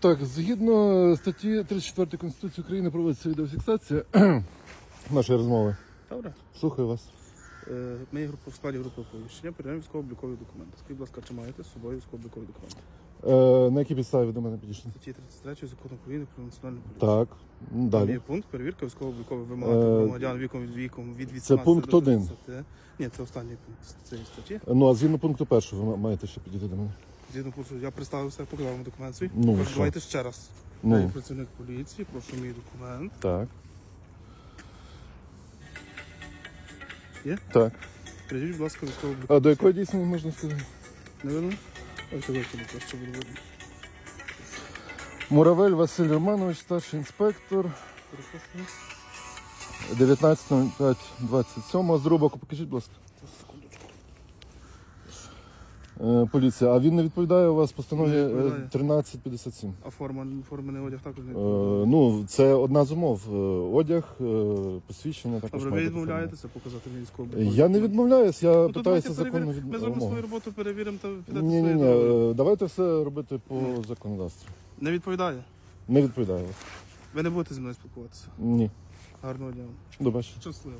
Так, згідно статті 34 Конституції України проводиться відеофіксація нашої розмови. Добре. Слухаю вас. Е, Ми є група в складі групи оповіщення, перевіряємо військово-облікові документи. Скажіть, будь ласка, чи маєте з собою військово-облікові документи? Е, на якій підставі ви до мене підійшли? Статті 33 закону України про національну поліцію. Так. Там є Далі. пункт перевірка військово-облікових вимог Е, громадян віком від віком від 18 це пункт до один. 30. Ні, це останній пункт цієї статті. Ну, а згідно пункту першого ви ма- маєте ще підійти до мене. Згідно пункту, я представився, показав вам документ свій. Ну, що? Давайте ще раз. Я є Ну, працівник поліції, прошу мій документ. так. Є? Так. Прийдіть, будь ласка, військово А до якої дійсно можна сказати? Не видно? Ось вийшло, що буде видно. Муравель Василь Романович, старший інспектор. Перепрошую. 19.05.27. З рубаку покажіть, будь ласка. Секундочку. Е, поліція. А він не відповідає у вас постанові Не е, відповідає. 1357. А форма, формений одяг також не Е, відповідає. ну, це одна з умов. Е, Одяг, е, посвідчення також. Добре, ви має бути відмовляєтеся показати мені військову. Я не відмовляюсь, я Ну, питаюся давайте законну перевіримо. від... Ми зробимо свою роботу, перевіримо та підете Ні, ні, ні. е, Давайте все робити по законодавству. Не відповідає. Не відповідаю вас. Ви не будете зі мною спілкуватися. Ні. Гарного дня. вам. До бачення. Щасливо.